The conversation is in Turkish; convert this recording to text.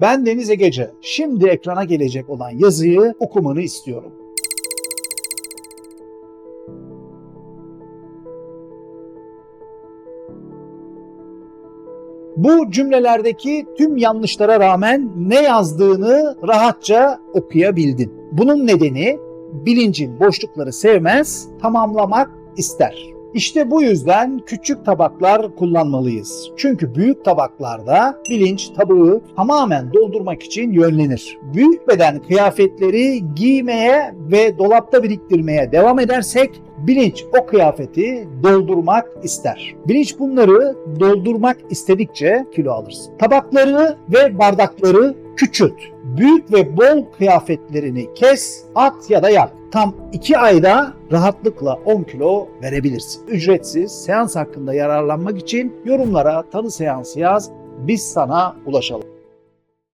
Ben Deniz Egece. Şimdi ekrana gelecek olan yazıyı okumanı istiyorum. Bu cümlelerdeki tüm yanlışlara rağmen ne yazdığını rahatça okuyabildin. Bunun nedeni bilincin boşlukları sevmez, tamamlamak ister. İşte bu yüzden küçük tabaklar kullanmalıyız. Çünkü büyük tabaklarda bilinç tabağı tamamen doldurmak için yönlenir. Büyük beden kıyafetleri giymeye ve dolapta biriktirmeye devam edersek bilinç o kıyafeti doldurmak ister. Bilinç bunları doldurmak istedikçe kilo alırsın. Tabakları ve bardakları küçült. Büyük ve bol kıyafetlerini kes, at ya da yak. Tam 2 ayda rahatlıkla 10 kilo verebilirsin. Ücretsiz seans hakkında yararlanmak için yorumlara tanı seansı yaz. Biz sana ulaşalım.